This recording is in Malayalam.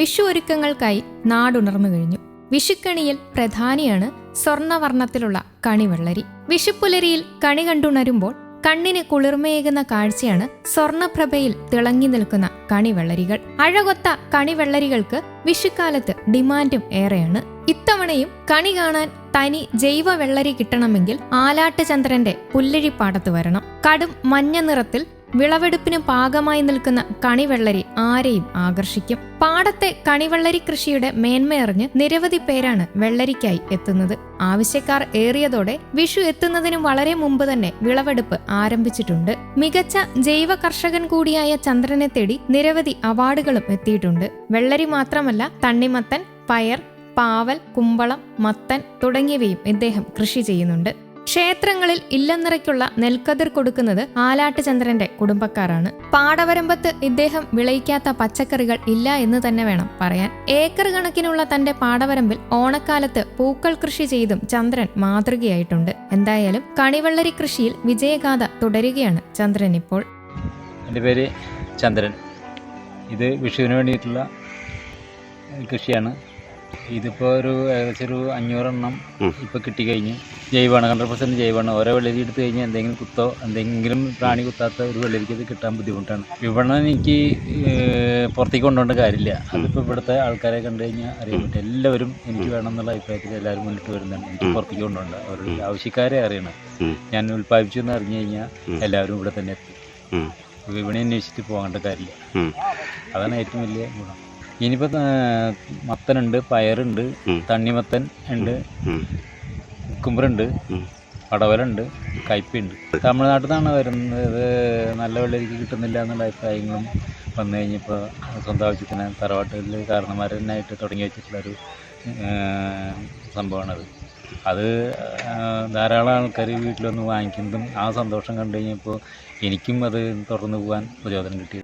വിഷുവൊരുക്കങ്ങൾക്കായി നാടുണർന്നു കഴിഞ്ഞു. വിഷുക്കണിയിൽ പ്രധാനിയാണ് സ്വർണവർണത്തിലുള്ള കണിവെള്ളരി. വിഷുപ്പുലരിയിൽ കണി കണ്ടുണരുമ്പോൾ കണ്ണിന് കുളിർമയേകുന്ന കാഴ്ചയാണ് സ്വർണപ്രഭയിൽ തിളങ്ങി നിൽക്കുന്ന കണിവെള്ളരികൾ. അഴകൊത്ത കണിവെള്ളരികൾക്ക് വിഷുക്കാലത്ത് ഡിമാൻഡും ഏറെയാണ്. ഇത്തവണയും കണി കാണാൻ തനി ജൈവ വെള്ളരി കിട്ടണമെങ്കിൽ ആലാട്ടുചന്ദ്രന്റെ പുല്ലഴിപ്പാടത്ത് വരണം. കടും മഞ്ഞ നിറത്തിൽ വിളവെടുപ്പിന് പാകമായി നിൽക്കുന്ന കണിവെള്ളരി ആരെയും ആകർഷിക്കും. പാടത്തെ കണിവെള്ളരി കൃഷിയുടെ മേന്മയറിഞ്ഞ് നിരവധി പേരാണ് വെള്ളരിക്കായി എത്തുന്നത്. ആവശ്യക്കാർ ഏറിയതോടെ വിഷു എത്തുന്നതിന് വളരെ മുമ്പ് തന്നെ വിളവെടുപ്പ് ആരംഭിച്ചിട്ടുണ്ട്. മികച്ച ജൈവ കർഷകൻ കൂടിയായ ചന്ദ്രനെ തേടി നിരവധി അവാർഡുകളും എത്തിയിട്ടുണ്ട്. വെള്ളരി മാത്രമല്ല തണ്ണിമത്തൻ പയർ പാവൽ കുമ്പളം മത്തൻ തുടങ്ങിയവയും ഇദ്ദേഹം കൃഷി ചെയ്യുന്നുണ്ട്. ക്ഷേത്രങ്ങളിൽ ഇല്ലനിറയ്ക്കുള്ള നെൽക്കതിർ കൊടുക്കുന്നത് ആലാട്ടുചന്ദ്രന്റെ കുടുംബക്കാരാണ്. പാടവരമ്പത്ത് ഇദ്ദേഹം വിളയിക്കാത്ത പച്ചക്കറികൾ ഇല്ല എന്ന് തന്നെ വേണം പറയാൻ. ഏക്കർ കണക്കിനുള്ള തന്റെ പാടവരമ്പിൽ ഓണക്കാലത്ത് പൂക്കൾ കൃഷി ചെയ്തും ചന്ദ്രൻ മാതൃകയായിട്ടുണ്ട്. എന്തായാലും കണിവെള്ളരി കൃഷിയിൽ വിജയഗാഥ തുടരുകയാണ് ചന്ദ്രൻ ഇപ്പോൾ. എന്റെ പേര് ചന്ദ്രൻ. ഇത് വിഷുവിന് വേണ്ടിയിട്ടുള്ള കൃഷിയാണ്. ഇതിപ്പോൾ ഒരു ഏകദേശം ഒരു അഞ്ഞൂറെണ്ണം കിട്ടി കഴിഞ്ഞു. ജൈവമാണ് ഹൺഡ്രഡ് പെർസെന്റ് ജൈവമാണ് ഓരോ വെള്ളരി എടുത്ത് കഴിഞ്ഞാൽ എന്തെങ്കിലും കുത്തോ എന്തെങ്കിലും പ്രാണി കുത്താത്ത ഒരു വെള്ളരിക്ക് അത് കിട്ടാൻ ബുദ്ധിമുട്ടാണ്. വിപണനം എനിക്ക് പുറത്തേക്ക് കൊണ്ടുപോകേണ്ട കാര്യമില്ല. അതിപ്പോൾ ഇവിടുത്തെ ആൾക്കാരെ കണ്ടു കഴിഞ്ഞാൽ അറിയാൻ പറ്റും. എല്ലാവരും എനിക്ക് വേണം എന്നുള്ള അഭിപ്രായത്തിൽ എല്ലാവരും മുന്നിട്ട് വരുന്നുണ്ട് എനിക്ക് പുറത്തേക്ക് കൊണ്ടുപോകണ്ട. അവരുടെ ആവശ്യക്കാരെ അറിയണം. ഞാൻ ഉൽപ്പാദിപ്പിച്ചു എന്ന് അറിഞ്ഞു കഴിഞ്ഞാൽ എല്ലാവരും ഇവിടെ തന്നെ എത്തും. വിപണി അന്വേഷിച്ചിട്ട് പോകേണ്ട കാര്യമില്ല. അതാണ് ഏറ്റവും വലിയ ഗുണം. ഇനിയിപ്പോൾ മത്തനുണ്ട് പയറുണ്ട്. തണ്ണിമത്തൻ ഉണ്ട്. കുമ്പറുണ്ട്. പടവലുണ്ട് കയ്പുണ്ട് തമിഴ്നാട്ടിൽ നിന്നാണ് വരുന്നത് നല്ല വെള്ളരിക്ക് കിട്ടുന്നില്ല എന്നുള്ള അഭിപ്രായങ്ങളും വന്നു കഴിഞ്ഞപ്പോൾ സ്വന്തം ആവശ്യത്തിന് തറവാട്ടിൽ കാരണന്മാരനായിട്ട് തുടങ്ങി വെച്ചിട്ടുള്ളൊരു സംഭവമാണത് അത് ധാരാളം ആൾക്കാർ വീട്ടിൽ വന്ന് വാങ്ങിക്കുന്നതും ആ സന്തോഷം കണ്ടു കഴിഞ്ഞപ്പോൾ എനിക്കും അത് തുടർന്ന് പോകാൻ പ്രചോദനം കിട്ടി